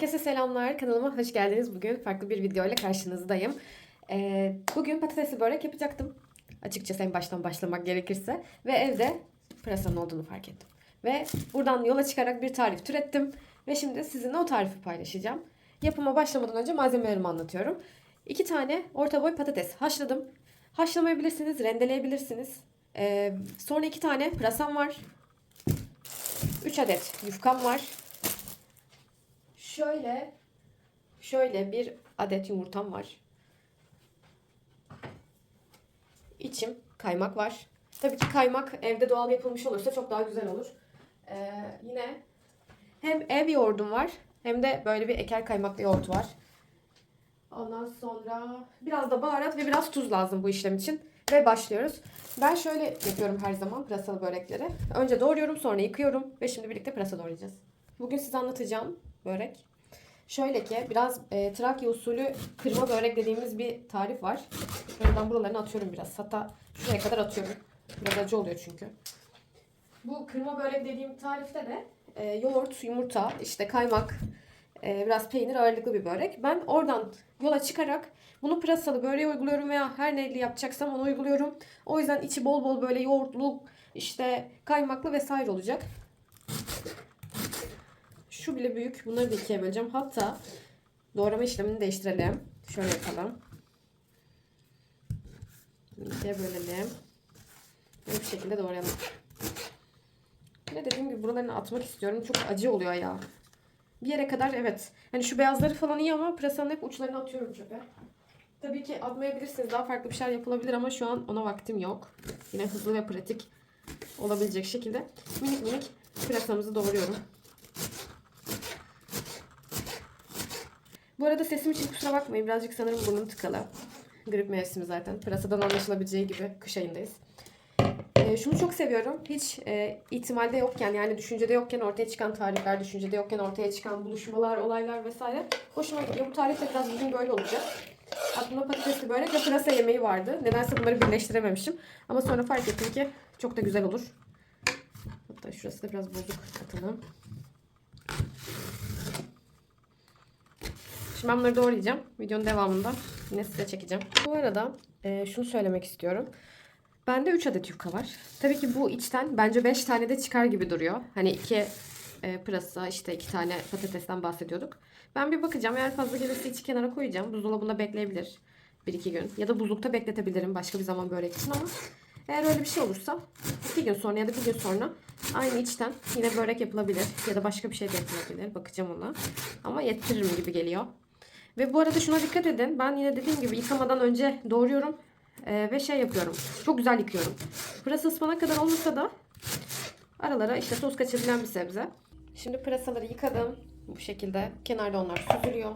Herkese selamlar. Kanalıma hoş geldiniz. Bugün farklı bir video ile karşınızdayım. Ee, bugün patatesli börek yapacaktım. Açıkçası en baştan başlamak gerekirse. Ve evde pırasanın olduğunu fark ettim. Ve buradan yola çıkarak bir tarif türettim. Ve şimdi sizinle o tarifi paylaşacağım. Yapıma başlamadan önce malzemelerimi anlatıyorum. İki tane orta boy patates haşladım. Haşlamayabilirsiniz, rendeleyebilirsiniz. Ee, sonra iki tane pırasam var. 3 adet yufkam var. Şöyle şöyle bir adet yumurtam var. İçim kaymak var. Tabii ki kaymak evde doğal yapılmış olursa çok daha güzel olur. Ee, yine hem ev yoğurdum var hem de böyle bir eker kaymaklı yoğurt var. Ondan sonra biraz da baharat ve biraz tuz lazım bu işlem için. Ve başlıyoruz. Ben şöyle yapıyorum her zaman pırasalı börekleri. Önce doğruyorum sonra yıkıyorum ve şimdi birlikte pırasa doğrayacağız. Bugün size anlatacağım börek. Şöyle ki biraz e, Trakya usulü kırma börek dediğimiz bir tarif var. Şuradan buralarını atıyorum biraz. Hatta şuraya kadar atıyorum. Biraz acı oluyor çünkü. Bu kırma börek dediğim tarifte de e, yoğurt, yumurta, işte kaymak, e, biraz peynir ağırlıklı bir börek. Ben oradan yola çıkarak bunu pırasalı böreğe uyguluyorum veya her neyle yapacaksam onu uyguluyorum. O yüzden içi bol bol böyle yoğurtlu, işte kaymaklı vesaire olacak. Şu bile büyük. Bunları da ikiye böleceğim. Hatta doğrama işlemini değiştirelim. Şöyle yapalım. İkiye bölelim. Ve bu şekilde doğrayalım. Yine dediğim gibi buralarını atmak istiyorum. Çok acı oluyor ya. Bir yere kadar evet. Hani şu beyazları falan iyi ama pırasanın hep uçlarını atıyorum çöpe. Tabii ki atmayabilirsiniz. Daha farklı bir şeyler yapılabilir ama şu an ona vaktim yok. Yine hızlı ve pratik olabilecek şekilde minik minik pırasamızı doğruyorum. Bu arada sesim için kusura bakmayın. Birazcık sanırım burnum tıkalı. Grip mevsimi zaten. Pırasadan anlaşılabileceği gibi kış ayındayız. Ee, şunu çok seviyorum. Hiç e, ihtimalde yokken yani düşüncede yokken ortaya çıkan tarifler, düşüncede yokken ortaya çıkan buluşmalar, olaylar vesaire. Hoşuma gidiyor. Bu tarif biraz bugün böyle olacak. Aklımda patatesli börek ve pırasa yemeği vardı. Nedense bunları birleştirememişim. Ama sonra fark ettim ki çok da güzel olur. Hatta şurası da biraz bozuk atalım. Şimdi ben bunları doğrayacağım. Videonun devamında yine size çekeceğim. Bu arada e, şunu söylemek istiyorum. Bende 3 adet yufka var. Tabii ki bu içten bence 5 tane de çıkar gibi duruyor. Hani 2 e, pırasa işte 2 tane patatesten bahsediyorduk. Ben bir bakacağım. Eğer fazla gelirse içi kenara koyacağım. Buzdolabında bekleyebilir. 1-2 gün. Ya da buzlukta bekletebilirim başka bir zaman börek için ama eğer öyle bir şey olursa 2 gün sonra ya da 1 gün sonra aynı içten yine börek yapılabilir. Ya da başka bir şey de yapılabilir. Bakacağım ona. Ama yettiririm gibi geliyor. Ve bu arada şuna dikkat edin. Ben yine dediğim gibi yıkamadan önce doğruyorum. Ee, ve şey yapıyorum. Çok güzel yıkıyorum. Pırasa ıspanak kadar olmasa da aralara işte toz kaçabilen bir sebze. Şimdi pırasaları yıkadım. Bu şekilde. Kenarda onlar süzülüyor.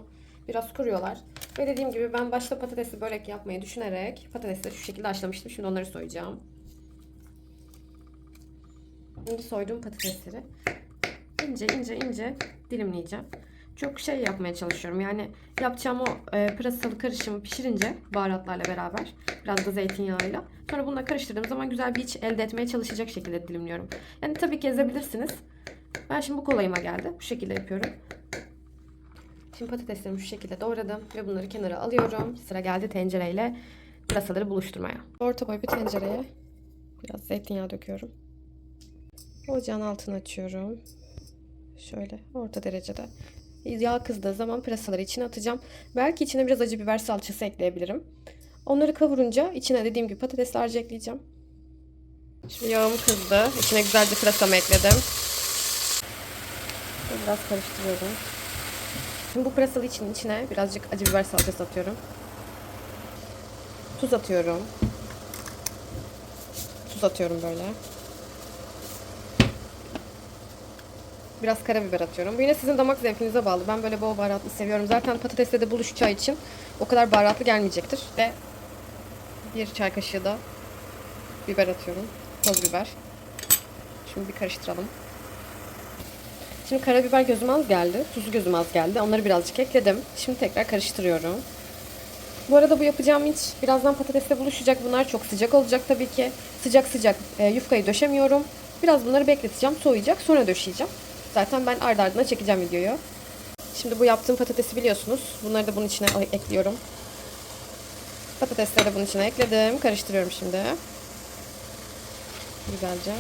Biraz kuruyorlar. Ve dediğim gibi ben başta patatesli börek yapmayı düşünerek patatesleri şu şekilde haşlamıştım. Şimdi onları soyacağım. Şimdi soyduğum patatesleri ince ince ince dilimleyeceğim çok şey yapmaya çalışıyorum. Yani yapacağım o e, pırasalı karışımı pişirince baharatlarla beraber biraz da zeytinyağıyla. Sonra bununla karıştırdığım zaman güzel bir iç elde etmeye çalışacak şekilde dilimliyorum. Yani tabii ki ezebilirsiniz. Ben şimdi bu kolayıma geldi. Bu şekilde yapıyorum. Şimdi patateslerimi şu şekilde doğradım ve bunları kenara alıyorum. Sıra geldi tencereyle pırasaları buluşturmaya. Orta boy bir tencereye biraz zeytinyağı döküyorum. Ocağın altını açıyorum. Şöyle orta derecede Yağ kızdığı zaman pırasaları içine atacağım. Belki içine biraz acı biber salçası ekleyebilirim. Onları kavurunca içine dediğim gibi patatesli harcı ekleyeceğim. Şimdi yağım kızdı. İçine güzelce pırasamı ekledim. Biraz karıştırıyorum. Şimdi bu pırasalı için içine birazcık acı biber salçası atıyorum. Tuz atıyorum. Tuz atıyorum böyle. Biraz karabiber atıyorum. Bu yine sizin damak zevkinize bağlı. Ben böyle bol baharatlı seviyorum. Zaten patatesle de buluşacağı için o kadar baharatlı gelmeyecektir. Ve bir çay kaşığı da biber atıyorum. Toz biber. Şimdi bir karıştıralım. Şimdi karabiber gözüm az geldi. Tuzu gözüm az geldi. Onları birazcık ekledim. Şimdi tekrar karıştırıyorum. Bu arada bu yapacağım iç birazdan patatesle buluşacak. Bunlar çok sıcak olacak tabii ki. Sıcak sıcak e, yufkayı döşemiyorum. Biraz bunları bekleteceğim. Soğuyacak. Sonra döşeyeceğim. Zaten ben ardı ardına çekeceğim videoyu. Şimdi bu yaptığım patatesi biliyorsunuz. Bunları da bunun içine ekliyorum. Patatesleri de bunun içine ekledim. Karıştırıyorum şimdi. Güzelce.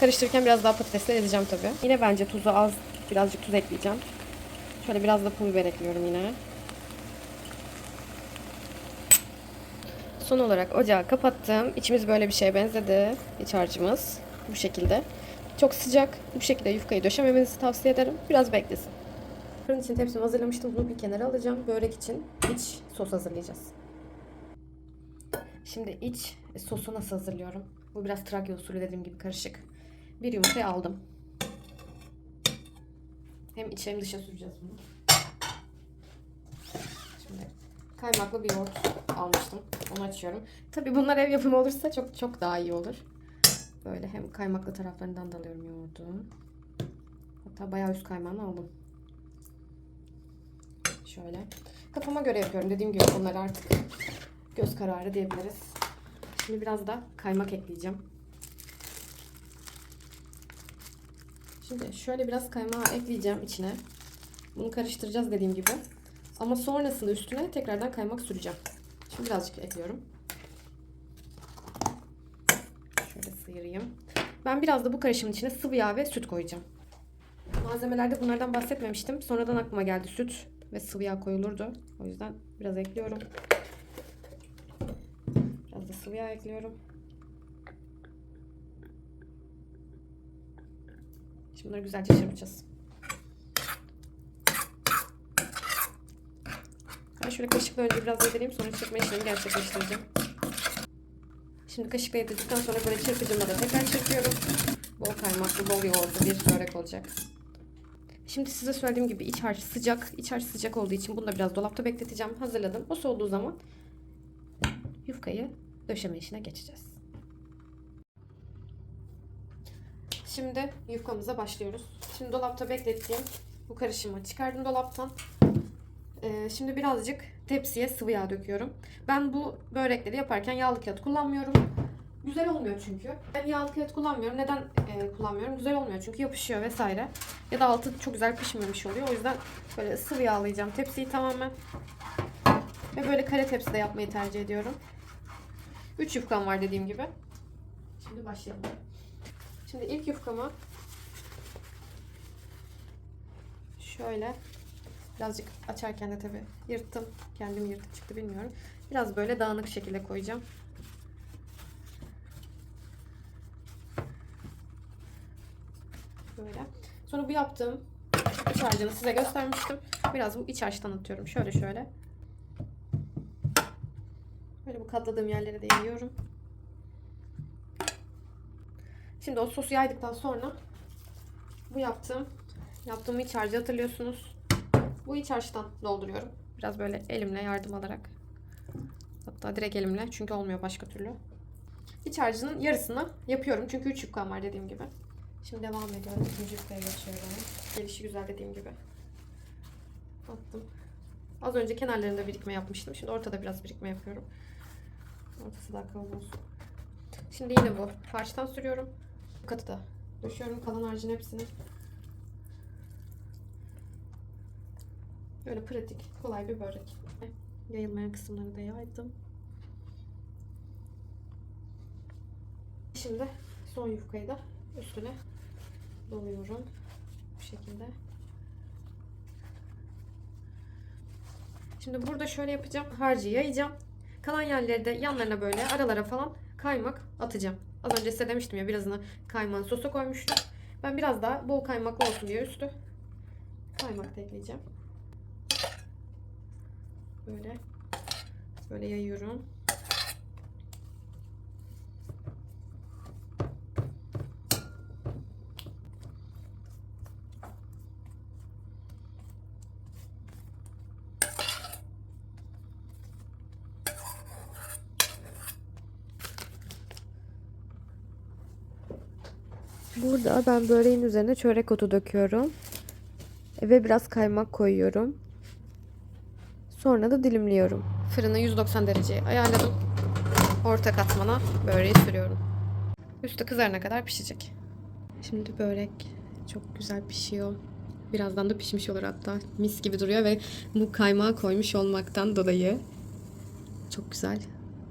Karıştırırken biraz daha patatesleri ezeceğim tabii. Yine bence tuzu az, birazcık tuz ekleyeceğim. Şöyle biraz da pul biber ekliyorum yine. Son olarak ocağı kapattım. İçimiz böyle bir şeye benzedi. İç harcımız bu şekilde. Çok sıcak. Bu şekilde yufkayı döşememenizi tavsiye ederim. Biraz beklesin. Fırın için tepsimi hazırlamıştım. Bunu bir kenara alacağım. Börek için iç sos hazırlayacağız. Şimdi iç sosu nasıl hazırlıyorum? Bu biraz Trakya usulü dediğim gibi karışık. Bir yumurtayı aldım. Hem içe hem dışa süreceğiz bunu. Şimdi kaymaklı bir yoğurt almıştım. Onu açıyorum. Tabi bunlar ev yapımı olursa çok çok daha iyi olur. Böyle hem kaymaklı taraflarından da alıyorum yoğurdu. Hatta bayağı üst kaymağını aldım. Şöyle. Kafama göre yapıyorum. Dediğim gibi bunları artık göz kararı diyebiliriz. Şimdi biraz da kaymak ekleyeceğim. Şimdi şöyle biraz kaymağı ekleyeceğim içine. Bunu karıştıracağız dediğim gibi. Ama sonrasında üstüne tekrardan kaymak süreceğim. Şimdi birazcık ekliyorum. Şöyle sıyırayım. Ben biraz da bu karışımın içine sıvı yağ ve süt koyacağım. Malzemelerde bunlardan bahsetmemiştim. Sonradan aklıma geldi süt ve sıvı yağ koyulurdu. O yüzden biraz ekliyorum. Biraz da sıvı yağ ekliyorum. Şimdi bunları güzelce çırpacağız. Ben şöyle kaşıkla önce biraz yedireyim sonra çırpma işlemi gerçekleştireceğim. Şimdi kaşıkla yedirdikten sonra böyle çırpıcımla da tekrar çırpıyorum. Bol kaymaklı, bol yoğurtlu bir börek olacak. Şimdi size söylediğim gibi iç harç sıcak. İç harç sıcak olduğu için bunu da biraz dolapta bekleteceğim. Hazırladım. O soğuduğu zaman yufkayı döşeme işine geçeceğiz. Şimdi yufkamıza başlıyoruz. Şimdi dolapta beklettiğim bu karışımı çıkardım dolaptan. Ee, şimdi birazcık tepsiye sıvı yağ döküyorum. Ben bu börekleri yaparken yağlı kağıt kullanmıyorum. Güzel olmuyor çünkü. Ben yağlı kağıt kullanmıyorum. Neden e, kullanmıyorum? Güzel olmuyor çünkü yapışıyor vesaire. Ya da altı çok güzel pişmemiş oluyor. O yüzden böyle sıvı yağlayacağım tepsiyi tamamen. Ve böyle kare tepside yapmayı tercih ediyorum. 3 yufkam var dediğim gibi. Şimdi başlayalım. Şimdi ilk yufkamı şöyle birazcık açarken de tabi yırttım. Kendim yırtık çıktı bilmiyorum. Biraz böyle dağınık şekilde koyacağım. Böyle. Sonra bu yaptığım iç harcını size göstermiştim. Biraz bu iç harçtan atıyorum. Şöyle şöyle. Böyle bu katladığım yerlere de yayıyorum. Şimdi o sosu yaydıktan sonra bu yaptığım yaptığım iç harcı hatırlıyorsunuz. Bu iç harçtan dolduruyorum. Biraz böyle elimle yardım alarak. Hatta direkt elimle çünkü olmuyor başka türlü. İç harcının yarısını yapıyorum çünkü 3 yufkam var dediğim gibi. Şimdi devam ediyorum. İkinci yufkaya geçiyorum. Gelişi güzel dediğim gibi. Attım. Az önce kenarlarında birikme yapmıştım. Şimdi ortada biraz birikme yapıyorum. Ortası daha kalın olsun. Şimdi yine bu harçtan sürüyorum. Katı da döşüyorum kalan harcın hepsini. Böyle pratik, kolay bir börek. Yayılmayan kısımları da yaydım. Şimdi son yufkayı da üstüne doluyorum. Bu şekilde. Şimdi burada şöyle yapacağım. Harcı yayacağım. Kalan yerleri de yanlarına böyle aralara falan kaymak atacağım. Az önce size demiştim ya birazını kaymağın sosa koymuştum. Ben biraz daha bol kaymaklı olsun diye üstü kaymak da ekleyeceğim. Böyle böyle yayıyorum. Burada ben böreğin üzerine çörek otu döküyorum. Ve biraz kaymak koyuyorum. Sonra da dilimliyorum. Fırını 190 dereceye ayarladım. Orta katmana böreği sürüyorum. Üstü kızarana kadar pişecek. Şimdi börek çok güzel pişiyor. Birazdan da pişmiş olur hatta. Mis gibi duruyor ve bu kaymağı koymuş olmaktan dolayı çok güzel.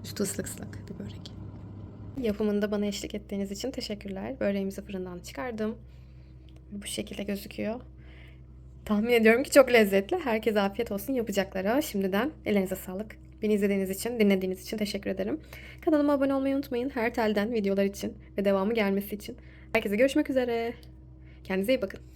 Üstü ıslak ıslak bir börek. Yapımında bana eşlik ettiğiniz için teşekkürler. Böreğimizi fırından çıkardım. Bu şekilde gözüküyor. Tahmin ediyorum ki çok lezzetli. Herkese afiyet olsun yapacaklara. Şimdiden ellerinize sağlık. Beni izlediğiniz için, dinlediğiniz için teşekkür ederim. Kanalıma abone olmayı unutmayın. Her telden videolar için ve devamı gelmesi için. Herkese görüşmek üzere. Kendinize iyi bakın.